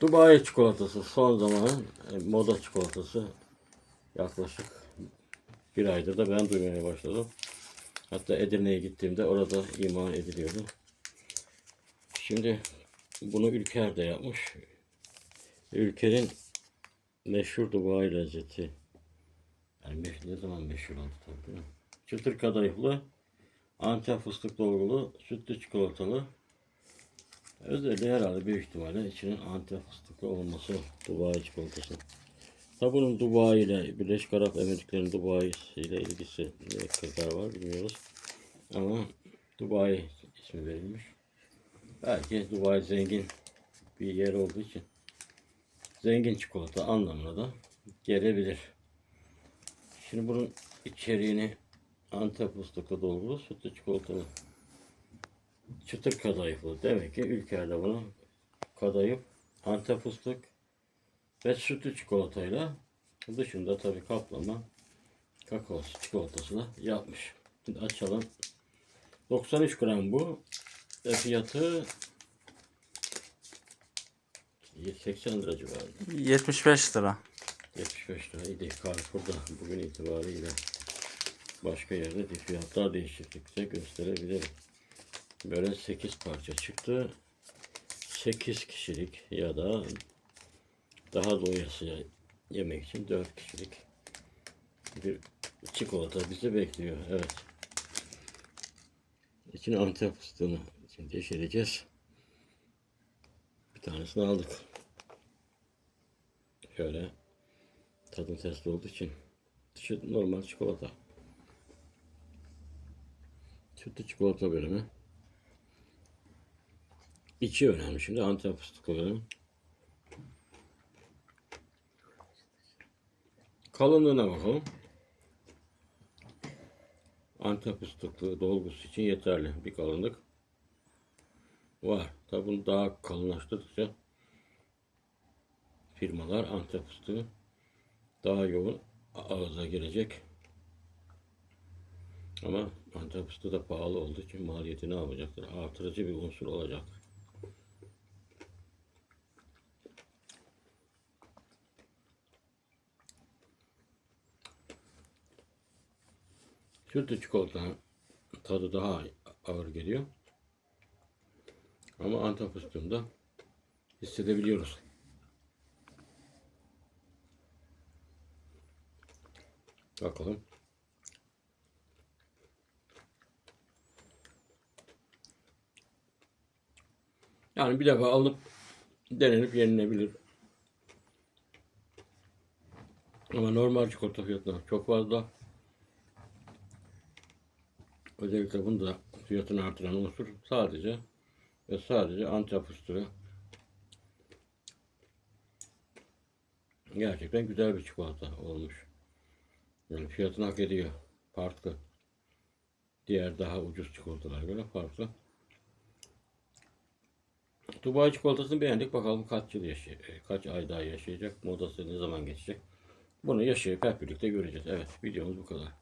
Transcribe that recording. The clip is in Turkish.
Dubai çikolatası son zamanın e, moda çikolatası. Yaklaşık bir aydır da ben duymaya başladım. Hatta Edirne'ye gittiğimde orada iman ediliyordu. Şimdi bunu Ülker de yapmış. Ülker'in meşhur Dubai lezzeti. Yani ne zaman meşhur oldu tabii. Çıtır kadayıflı, Antep fıstık dolgulu, sütlü çikolatalı. Özelliği herhalde büyük ihtimalle içinin Antep fıstıklı olması Dubai çikolatası. Tabi bunun Dubai ile Birleşik Arap Emirlikleri'nin Dubai ile ilgisi ne kadar var bilmiyoruz. Ama Dubai ismi verilmiş. Belki Dubai zengin bir yer olduğu için zengin çikolata anlamına da gelebilir. Şimdi bunun içeriğini Antep fıstıklı dolgulu sütlü çikolatalı çıtır kadayıflı. Demek ki ülkede bunu kadayıf, Antep fıstık ve sütlü çikolatayla dışında tabii kaplama kakao çikolatasını yapmış. Şimdi açalım. 93 gram bu. Ve fiyatı 80 lira civarında. 75 lira. 75 lira idi. Carrefour'da bugün itibariyle başka yerde de fiyatlar değişiklikte gösterebilirim. Böyle 8 parça çıktı. 8 kişilik ya da daha doyasıya yemek için 4 kişilik bir çikolata bizi bekliyor. Evet. İçine antep fıstığını şimdi yeşereceğiz. Bir tanesini aldık. Şöyle tadım testi olduğu için dışı normal çikolata. Sütlü çikolata bölümü. İçi önemli şimdi antep fıstıklı bölüm. Kalınlığına bakalım. Antep fıstıklı dolgusu için yeterli bir kalınlık var. Tabi bunu daha kalınlaştırdıkça firmalar Antep fıstığı daha yoğun ağza girecek. Ama Antep fıstığı da pahalı olduğu için maliyeti ne yapacaktır? Artırıcı bir unsur olacak. Sütlü çikolatanın tadı daha ağır geliyor. Ama Antep fıstığında hissedebiliyoruz. Bakalım. Yani bir defa alıp denenip yenilebilir. Ama normal çikolata fiyatına çok fazla. Özellikle bunda fiyatını artıran unsur sadece ve sadece Antep fıstığı. Gerçekten güzel bir çikolata olmuş. Yani fiyatını hak ediyor. Farklı. Diğer daha ucuz çikolatalara göre farklı. Dubai çikolatasını beğendik. Bakalım kaç yıl yaşay kaç ay daha yaşayacak. Modası ne zaman geçecek. Bunu yaşayıp hep birlikte göreceğiz. Evet videomuz bu kadar.